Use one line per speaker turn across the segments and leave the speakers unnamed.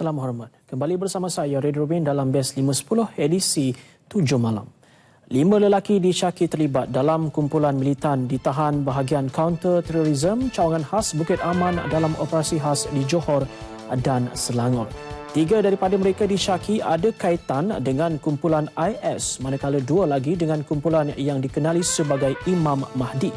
Salam hormat. Kembali bersama saya Red Rubin dalam BES 510 edisi 7 malam. Lima lelaki disyaki terlibat dalam kumpulan militan ditahan bahagian counter terorisme cawangan khas Bukit Aman dalam operasi khas di Johor dan Selangor. Tiga daripada mereka disyaki ada kaitan dengan kumpulan IS manakala dua lagi dengan kumpulan yang dikenali sebagai Imam Mahdi.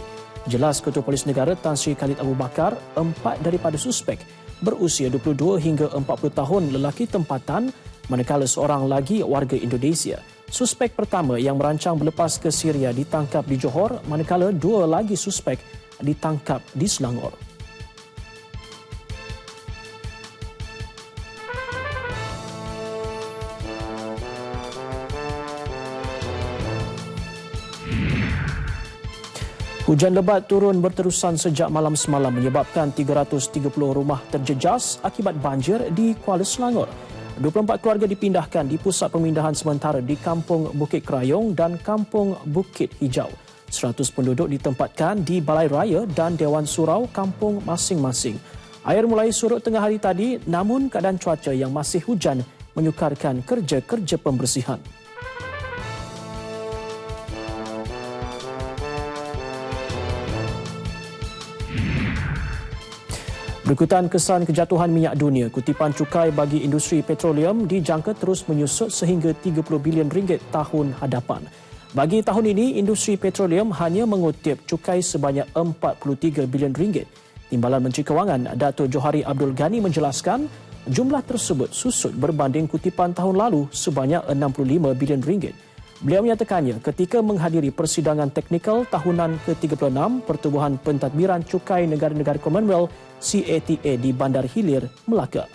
Jelas Ketua Polis Negara Tan Sri Khalid Abu Bakar, empat daripada suspek berusia 22 hingga 40 tahun lelaki tempatan manakala seorang lagi warga Indonesia. Suspek pertama yang merancang berlepas ke Syria ditangkap di Johor manakala dua lagi suspek ditangkap di Selangor. Hujan lebat turun berterusan sejak malam semalam menyebabkan 330 rumah terjejas akibat banjir di Kuala Selangor. 24 keluarga dipindahkan di pusat pemindahan sementara di Kampung Bukit Kerayong dan Kampung Bukit Hijau. 100 penduduk ditempatkan di Balai Raya dan Dewan Surau kampung masing-masing. Air mulai surut tengah hari tadi namun keadaan cuaca yang masih hujan menyukarkan kerja-kerja pembersihan. Berikutan kesan kejatuhan minyak dunia, kutipan cukai bagi industri petroleum dijangka terus menyusut sehingga 30 bilion ringgit tahun hadapan. Bagi tahun ini, industri petroleum hanya mengutip cukai sebanyak 43 bilion ringgit. Timbalan Menteri Kewangan Dato' Johari Abdul Ghani menjelaskan jumlah tersebut susut berbanding kutipan tahun lalu sebanyak 65 bilion ringgit. Beliau menyatakannya ketika menghadiri persidangan teknikal tahunan ke-36 Pertubuhan Pentadbiran Cukai Negara-Negara Commonwealth CATA di Bandar Hilir, Melaka.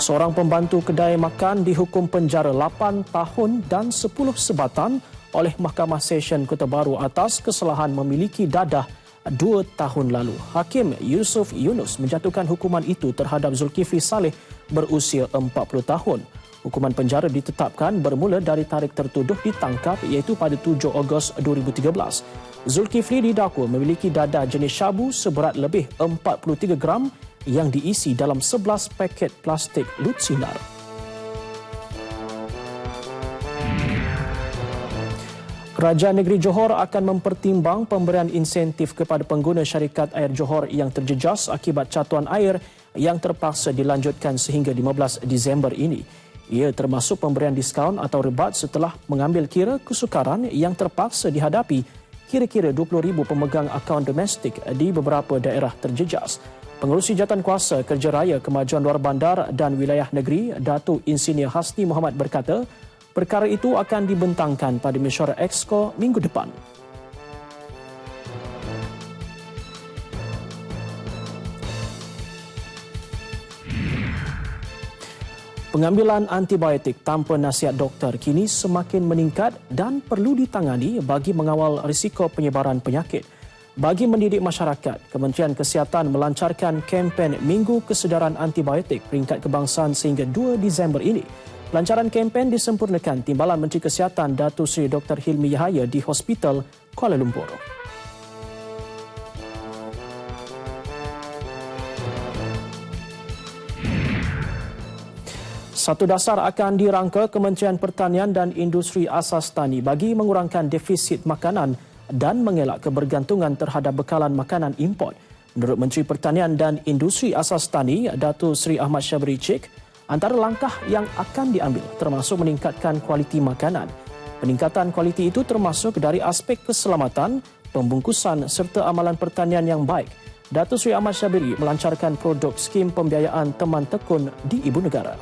Seorang pembantu kedai makan dihukum penjara 8 tahun dan 10 sebatan oleh Mahkamah Session Kota Baru atas kesalahan memiliki dadah dua tahun lalu. Hakim Yusuf Yunus menjatuhkan hukuman itu terhadap Zulkifli Saleh berusia 40 tahun. Hukuman penjara ditetapkan bermula dari tarikh tertuduh ditangkap iaitu pada 7 Ogos 2013. Zulkifli didakwa memiliki dadah jenis syabu seberat lebih 43 gram yang diisi dalam 11 paket plastik lut sinar. Kerajaan Negeri Johor akan mempertimbang pemberian insentif kepada pengguna syarikat air Johor yang terjejas akibat catuan air yang terpaksa dilanjutkan sehingga 15 Disember ini. Ia termasuk pemberian diskaun atau rebat setelah mengambil kira kesukaran yang terpaksa dihadapi kira-kira 20,000 pemegang akaun domestik di beberapa daerah terjejas. Pengerusi Jatan Kuasa Kerja Raya Kemajuan Luar Bandar dan Wilayah Negeri, Datuk Insinyur Hasni Muhammad berkata, Perkara itu akan dibentangkan pada mesyuarat Exco minggu depan. Pengambilan antibiotik tanpa nasihat doktor kini semakin meningkat dan perlu ditangani bagi mengawal risiko penyebaran penyakit. Bagi mendidik masyarakat, Kementerian Kesihatan melancarkan kempen Minggu Kesedaran Antibiotik peringkat kebangsaan sehingga 2 Disember ini Pelancaran kempen disempurnakan Timbalan Menteri Kesihatan Datuk Seri Dr. Hilmi Yahaya di Hospital Kuala Lumpur. Satu dasar akan dirangka Kementerian Pertanian dan Industri Asas Tani bagi mengurangkan defisit makanan dan mengelak kebergantungan terhadap bekalan makanan import. Menurut Menteri Pertanian dan Industri Asas Tani, Datuk Seri Ahmad Syabri Cik, Antara langkah yang akan diambil termasuk meningkatkan kualiti makanan. Peningkatan kualiti itu termasuk dari aspek keselamatan, pembungkusan serta amalan pertanian yang baik. Datuk Seri Ahmad Syabiri melancarkan produk skim pembiayaan teman tekun di Ibu Negara.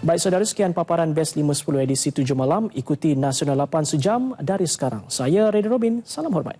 Baik saudara sekian paparan BEST 510 edisi 7 malam. Ikuti Nasional 8 sejam dari sekarang. Saya Reddy Robin. Salam hormat.